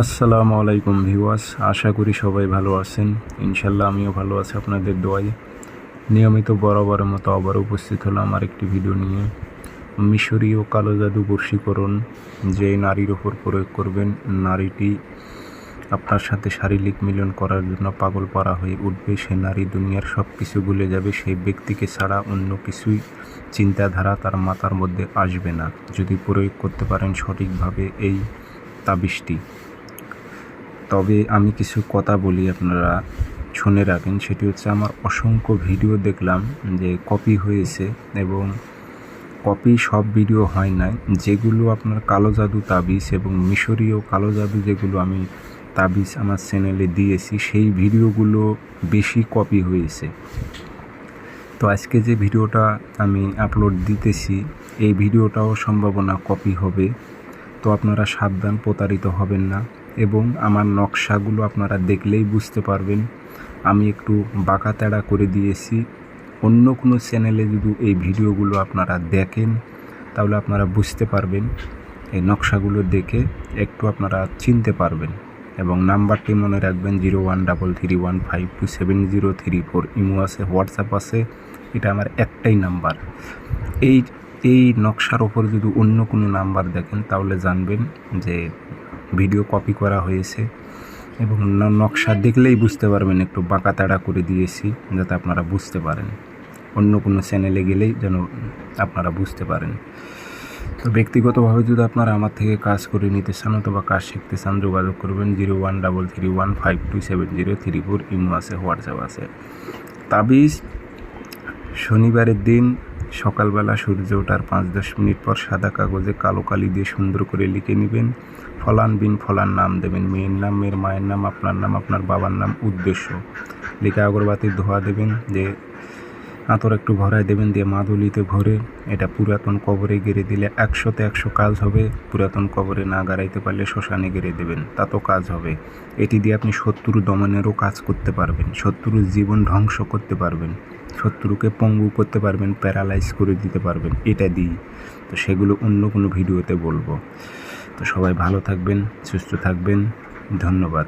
আসসালামু আলাইকুম ভিউয়ার্স, আশা করি সবাই ভালো আছেন। ইনশাল্লাহ আমিও ভালো আছি আপনাদের দোয়ায়। নিয়মিত বরাবরের মতো আবার উপস্থিত হলাম আর একটি ভিডিও নিয়ে। মিশরীয় কালো জাদু বর্ষীকরণ যে নারীর ওপর প্রয়োগ করবেন, নারীটি আপনার সাথে শারীরিক মিলন করার জন্য পাগল পারা হয়ে উঠবে। সে নারী দুনিয়ার সব কিছু ভুলে যাবে, সেই ব্যক্তিকে ছাড়া অন্য কিছুই চিন্তাধারা তার মাথার মধ্যে আসবে না। যদি প্রয়োগ করতে পারেন সঠিকভাবে এই তাবিজটি। তবে আমি কিছু কথা বলি আপনারা শুনে রাখেন। সেটি হচ্ছে আমার অসংখ্য ভিডিও দেখলাম যে কপি হয়েছে এবং কপি সব ভিডিও হয় না যেগুলো আপনার কালো জাদু তাবিজ এবং মিশরীয় কালো জাদু যেগুলো আমি তাবিজ আমার চ্যানেলে দিয়েছি, সেই ভিডিওগুলো বেশি কপি হয়েছে। তো আজকে যে ভিডিওটা আমি আপলোড দিতেছি, এই ভিডিওটাও সম্ভাবনা কপি হবে। তো আপনারা সাবধান, প্রতারিত হবেন না এবং আমার নকশাগুলো আপনারা দেখলেই বুঝতে পারবেন। আমি একটু বাঁকা তেড়া করে দিয়েছি। অন্য কোনো চ্যানেলে যদি এই ভিডিওগুলো আপনারা দেখেন, তাহলে আপনারা বুঝতে পারবেন। এই নকশাগুলো দেখে একটু আপনারা চিনতে পারবেন এবং নাম্বারটি মনে রাখবেন zero one double three one five two seven zero three four. Imo আছে, হোয়াটসঅ্যাপ আছে, এটা আমার একটাই নাম্বার। এই এই নকশার ওপর যদি অন্য কোনো নাম্বার দেখেন, তাহলে জানবেন যে ভিডিও কপি করা হয়েছে এবং নকশা দেখলেই বুঝতে পারবেন, একটু বাঁকা তাড়া করে দিয়েছি যাতে আপনারা বুঝতে পারেন। অন্য কোনো চ্যানেলে গেলেই যেন আপনারা বুঝতে পারেন। তো ব্যক্তিগতভাবে যদি আপনারা আমার থেকে কাজ করে নিতে চান অথবা কাজ শিখতে চান, যোগাযোগ করবেন zero one double three one five two seven zero three four imo আছে, হোয়াটসঅ্যাপ আছে। তাবিজ শনিবারের দিন সকালবেলা সূর্য ওঠার পাঁচ দশ মিনিট পর সাদা কাগজে কালো কালি দিয়ে সুন্দর করে লিখে নেবেন। ফলান বিন ফলান নাম দেবেন। মেয়ের নাম, মেয়ের মায়ের নাম, আপনার নাম, আপনার বাবার নাম, উদ্দেশ্য। লিখে আগরবাতির ধোয়া দেবেন যে আতর একটু ভরায় দেবেন দিয়ে মাদুলিতে ভরে এটা পুরাতন কবরে গেড়ে দিলে একশোতে একশো কাজ হবে। পুরাতন কবরে না গাড়াইতে পারলে শ্মশানে গেড়ে দেবেন। তাতেও কাজ হবে। এটি দিয়ে আপনি শত্রু দমনেরও কাজ করতে পারবেন। শত্রুর জীবন ধ্বংস করতে পারবেন। শত্রুকে পঙ্গু করতে পারবেন, প্যারালাইজ করে দিতে পারবেন। এটা দিই। তো সেগুলো অন্য কোনো ভিডিওতে বলব। তো সবাই ভালো থাকবেন, সুস্থ থাকবেন। ধন্যবাদ।